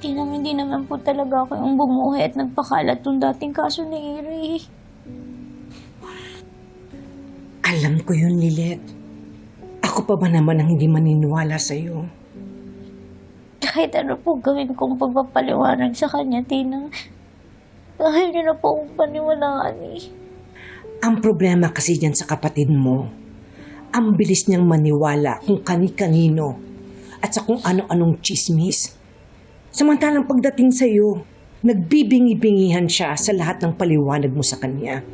Tinang hindi naman po talaga ako yung bumuhay at nagpakalat ng dating kaso ni Iri. Alam ko yun, Lilet. Ako pa ba naman ang hindi maniniwala sa'yo? Kahit ano po gawin kong pagpapaliwanag sa kanya, Tinang. Ayaw niyo na po akong paniwalaan eh. Ang problema kasi dyan sa kapatid mo, ang bilis niyang maniwala kung kani-kanino at sa kung ano-anong chismis. Samantalang pagdating sa'yo, nagbibingi-bingihan siya sa lahat ng paliwanag mo sa kanya.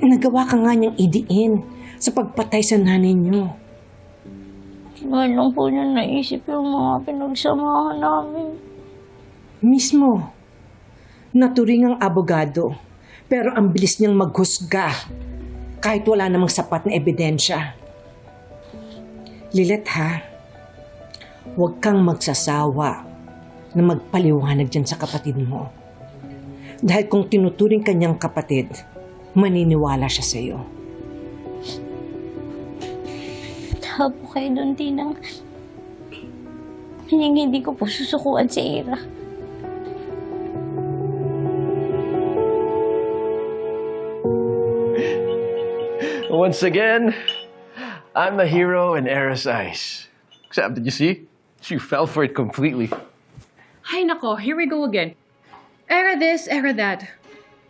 Nagawa ka nga niyang idiin sa pagpatay sa nanay niyo. Ngayon lang po niya naisip yung mga pinagsamahan namin. Mismo, naturing ang abogado, pero ang bilis niyang maghusga kahit wala namang sapat na ebidensya. Lilet ha, huwag kang magsasawa na magpaliwanag dyan sa kapatid mo. Dahil kung tinuturing kanyang kapatid, maniniwala siya sa iyo. Taha po kayo doon, Tinang. Hindi, hindi ko po susukuan si Ira. Once again, I'm the hero in Era's eyes. Except, did you see? She fell for it completely. Hay nako, here we go again. Era this, era that.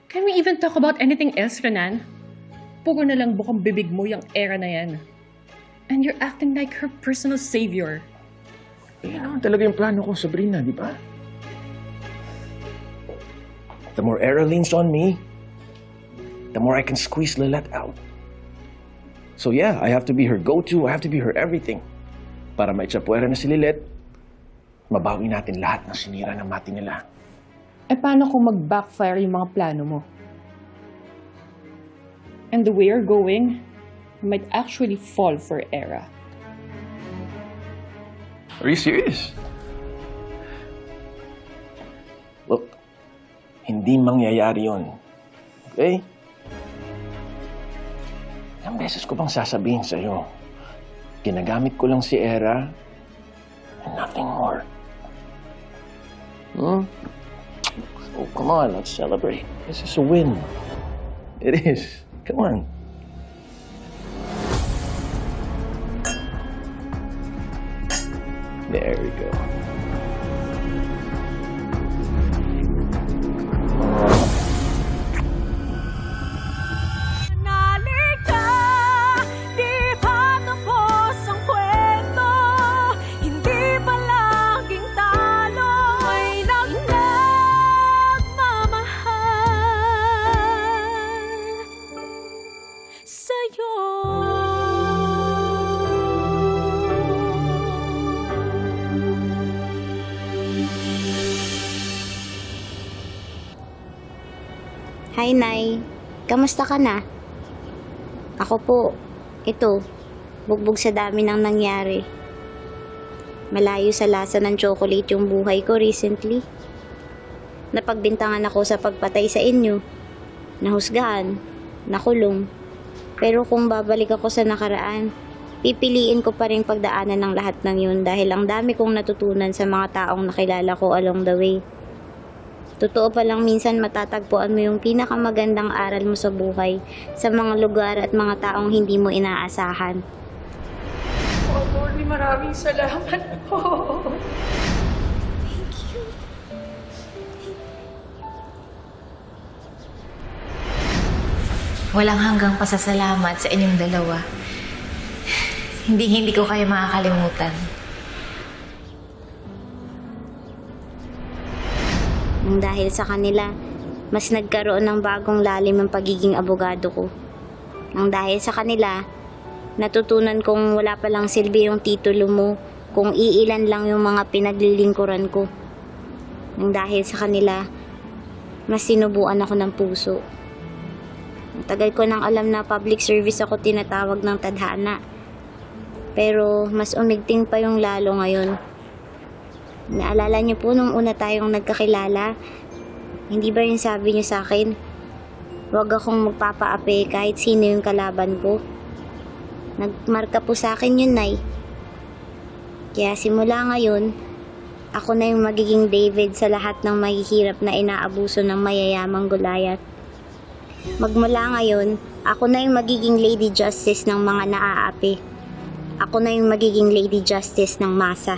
Can we even talk about anything else, Renan? Puro na lang bukang bibig mo yung era na yan. And you're acting like her personal savior. Yan naman talaga yung plano ko, Sabrina, di ba? The more Era leans on me, the more I can squeeze Lilet out. So yeah, I have to be her go-to, I have to be her everything. Para maitsapuera na si Lilet, mabawi natin lahat ng sinira ng mati nila. Eh paano kung mag-backfire yung mga plano mo? And the way you're going, you might actually fall for Era. Are you serious? Look, hindi mangyayari yon. Okay? Ilang beses ko bang sasabihin sa'yo, ginagamit ko lang si Era and nothing more. On, let's celebrate. This is a win. It is. Come on. There we go. Sa'yo Hi, Nay. Kamusta ka na? Ako po, ito, bugbog sa dami ng nangyari. Malayo sa lasa ng chocolate yung buhay ko recently. Napagbintangan ako sa pagpatay sa inyo. Nahusgahan, nakulong. Pero kung babalik ako sa nakaraan, pipiliin ko pa rin pagdaanan ng lahat ng yun dahil ang dami kong natutunan sa mga taong nakilala ko along the way. Totoo pa lang minsan matatagpuan mo yung pinakamagandang aral mo sa buhay sa mga lugar at mga taong hindi mo inaasahan. Oh, Lord, maraming salamat po. Walang hanggang pasasalamat sa inyong dalawa. Hindi hindi ko kayo makakalimutan. Dahil sa kanila, mas nagkaroon ng bagong lalim ang pagiging abogado ko. Nang dahil sa kanila, natutunan kong wala palang silbi yung titulo mo kung iilan lang yung mga pinaglilingkuran ko. Nang dahil sa kanila, mas sinubuan ako ng puso. Matagal ko nang alam na public service ako tinatawag ng tadhana. Pero mas umigting pa yung lalo ngayon. Naalala niyo po nung una tayong nagkakilala, hindi ba yung sabi niyo sa akin, huwag akong magpapaapi kahit sino yung kalaban ko. Nagmarka po sa akin yun, Nay. Kaya simula ngayon, Ako na yung magiging David sa lahat ng mahihirap na inaabuso ng mayayamang gulayat. Magmula ngayon, ako na yung magiging Lady Justice ng mga naaapi. Ako na yung magiging Lady Justice ng masa.